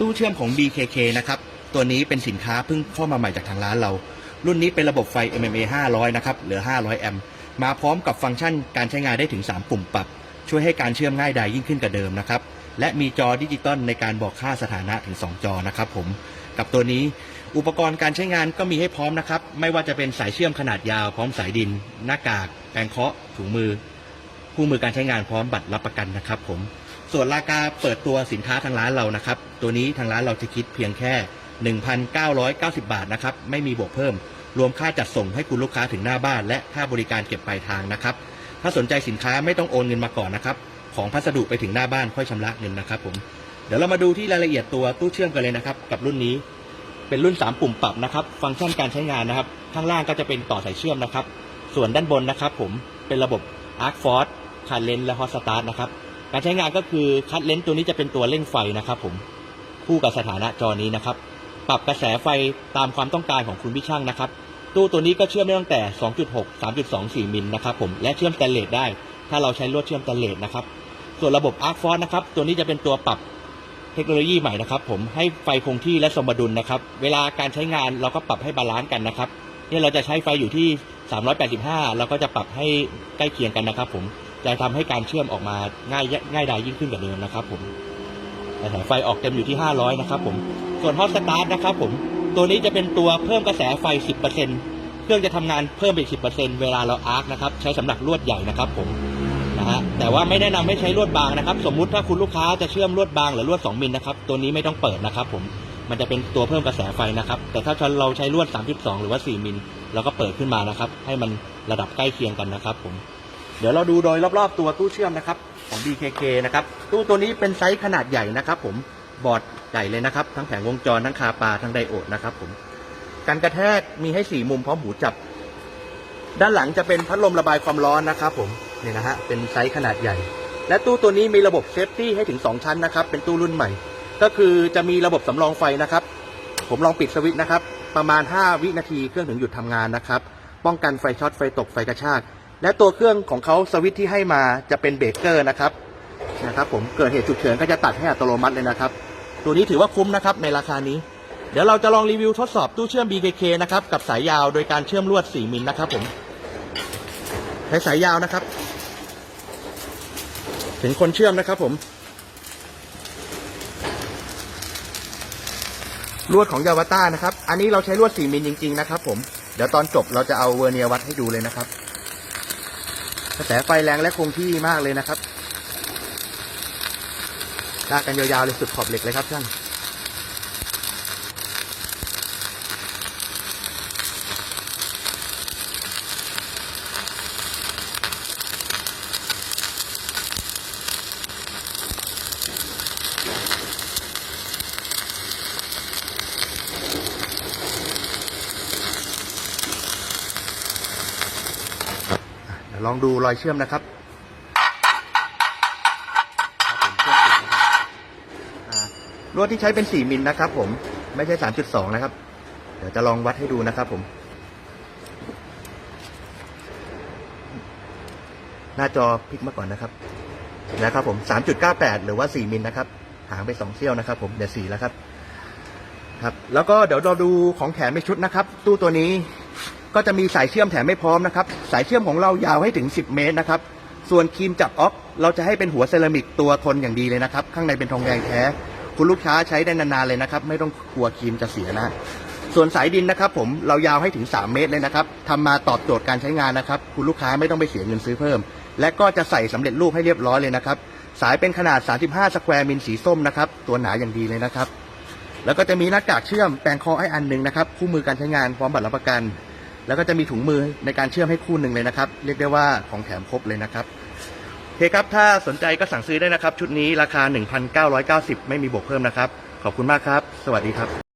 ตู้เชื่อมของ BKK นะครับ ตัวนี้เป็นสินค้าเพิ่งเข้ามาใหม่จากทางร้านเรา รุ่นนี้เป็นระบบไฟ MMA 500 นะครับ เหลือ 500 แอมป์มาพร้อมกับฟังก์ชันการใช้งานได้ถึง 3 ปุ่มปรับ ช่วยให้การเชื่อมง่ายดายยิ่งขึ้นกว่าเดิมนะครับ และมีจอดิจิตอลในการบอกค่าสถานะถึง 2 จอนะครับผม กับตัวนี้อุปกรณ์การใช้งานก็มีให้พร้อมนะครับ ไม่ว่าจะเป็นสายเชื่อมขนาดยาวพร้อมสายดิน หน้ากาก แปรงเคาะ ถุงมือ คู่มือการใช้งานพร้อมบัตรรับประกันนะครับผม ส่วนราคาเปิดตัวสินค้าทางร้านเรานะครับ ตัวนี้ทางร้านเราจะคิดเพียงแค่ 1,990 บาทนะครับ ไม่มีบวกเพิ่ม รวมค่าจัดส่งให้คุณลูกค้าถึงหน้าบ้าน และค่าบริการเก็บปลายทางนะครับ ถ้าสนใจสินค้าไม่ต้องโอนเงินมาก่อนนะครับ ของพัสดุไปถึงหน้าบ้านค่อยชำระเงินนะครับ ผม เดี๋ยวเรามาดูที่รายละเอียดตัวตู้เชื่อมกันเลยนะครับ กับรุ่นนี้ เป็นรุ่น 3 ปุ่มปรับนะครับ ฟังก์ชันการใช้งานนะครับ ข้างล่างก็จะเป็นต่อสายเชื่อมนะครับ ส่วนด้านบนนะครับ ผม เป็นระบบ Arc Force คันเลนและ Hot Start นะครับ การใช้งานก็คือคัดเลนส์ตัวนี้จะเป็นตัวเร่งไฟนะครับ ผมคู่กับสถานะจอนี้นะครับ ปรับกระแสไฟตามความต้องการของคุณพี่ช่างนะครับ ตู้ตัวนี้ก็เชื่อมได้ตั้งแต่ 2.6 3.24 มิลนะครับผมและเชื่อมสแตนเลสได้ ถ้าเราใช้ลวดเชื่อมสแตนเลสนะครับ ส่วนระบบ Arc Force นะครับตัวนี้จะเป็นตัวปรับเทคโนโลยีใหม่นะครับผมให้ไฟคงที่และสมดุลนะครับ เวลาการใช้งานเราก็ปรับให้บาลานซ์กันนะครับเนี่ยเราจะใช้ไฟอยู่ที่ 385 เราก็จะปรับให้ใกล้เคียงกันนะครับผม จะทำให้การเชื่อมออกมาง่ายง่ายดายยิ่งขึ้นกว่าเดิมนะครับ ผมไฟออกเต็มอยู่ที่ 500 นะครับ ผม ส่วน Hot Start นะครับ ผม ตัวนี้จะเป็นตัวเพิ่มกระแสไฟ 10%เครื่องจะทำงานเพิ่มไปอีก 10%เวลาเราอาร์คนะครับ ใช้สำหรับลวดใหญ่นะครับ ผมนะฮะแต่ว่าไม่แนะนำให้ใช้ลวดบางนะครับ สมมุติถ้าคุณลูกค้าจะเชื่อมลวดบางหรือลวด 2มิลนะครับ ตัวนี้ไม่ต้องเปิดนะครับ ผม มันจะเป็นตัวเพิ่มกระแสไฟนะครับ แต่ถ้าเราใช้ลวด 3.2 หรือว่า 4 มิลเราก็เปิดขึ้นมานะครับ ให้มันระดับใกล้เคียงกันนะครับ ผม เดี๋ยวเราดูโดยรอบๆตัวตู้เชื่อมนะครับของ BKK นะครับตู้ตัวนี้เป็นไซส์ขนาดใหญ่นะครับ ผมบอร์ดใหญ่เลยนะครับ ทั้งแผงวงจรทั้งคาปาทั้งไดโอดนะครับ ผมการกระแทกมีให้สี่มุมพร้อมหูจับ ด้านหลังจะเป็นพัดลมระบายความร้อนนะครับผมนี่นะฮะเป็นไซส์ขนาดใหญ่ และตู้ตัวนี้มีระบบเซฟตี้ให้ถึง 2 ชั้นนะครับ เป็นตู้รุ่นใหม่ ก็คือจะมีระบบสำรองไฟนะครับ ผมลองปิดสวิตช์นะครับ ประมาณ 5 วินาทีเครื่องถึงหยุดทำงานนะครับ ป้องกันไฟช็อตไฟตกไฟกระชาก และตัวเครื่องของเขาสวิตช์ที่ให้มาจะเป็นเบรกเกอร์นะครับนะครับ ผมเกิดเหตุฉุกเฉินก็จะตัดให้อัตโนมัติเลยนะครับ ตัวนี้ถือว่าคุ้มนะครับในราคานี้ เดี๋ยวเราจะลองรีวิวทดสอบตู้เชื่อม BKK นะครับกับสายยาวโดยการเชื่อมลวด 4 มิลนะครับผมใช้สายยาวนะครับ ถึงคนเชื่อมนะครับผมลวดของยาวต้านะครับ อันนี้เราใช้ลวด 4 มิลจริง ๆ นะครับผม เดี๋ยวตอนจบเราจะเอาเวอร์เนียวัดให้ดูเลยนะครับ ระแสไฟแรงและคงที่มากเลยนะครับลากกันยาวๆเลยสุดขอบเหล็กเลยครับช่าง ลองดูรอยเชื่อมนะครับครับผมเชื่อมติดนะครับอ่าลวดที่ใช้เป็น 4 มิลนะครับผมไม่ใช่ 3.2 นะครับ เดี๋ยวจะลองวัดให้ดูนะครับผม หน้าจอพลิกมาก่อนนะครับ นะครับผม 3.98 หรือว่า 4 มิลนะครับ หางไป 2เซี่ยวนะครับผม เดี๋ยว4แล้วครับ ครับ แล้วก็เดี๋ยวเราดูของแถมในชุดนะครับ ตู้ตัวนี้ ก็จะมีสายเชื่อมแถมไม่พร้อมนะครับ สายเชื่อมของเรายาวให้ถึง 10 เมตรนะครับ ส่วนครีมจับออฟเราจะให้เป็นหัวเซรามิกตัวทนอย่างดีเลยนะครับ ข้างในเป็นทองแดงแท้ คุณลูกค้าใช้ได้นานๆเลยนะครับ ไม่ต้องกลัวครีมจะเสียนะ ส่วนสายดินนะครับผมเรายาวให้ถึง 3 เมตรเลยนะครับทำมาตอบโจทย์การใช้งานนะครับ คุณลูกค้าไม่ต้องไปเสียเงินซื้อเพิ่ม และก็จะใส่สำเร็จรูปให้เรียบร้อยเลยนะครับ สายเป็นขนาด 35 สแควร์มิลสีส้มนะครับ ตัวหนาอย่างดีเลยนะครับ แล้วก็จะมีหน้ากากเชื่อมแปลงคอให้อันหนึ่งนะครับ คู่มือการใช้งานพร้อมบัตรรับประกัน แล้วก็จะมีถุงมือในการเชื่อมให้คู่หนึ่งเลยนะครับ เรียกได้ว่าของแถมครบเลยนะครับโอเคครับ ถ้าสนใจก็สั่งซื้อได้นะครับ ชุดนี้ราคา 1,990 ไม่มีบวกเพิ่มนะครับ ขอบคุณมากครับ สวัสดีครับ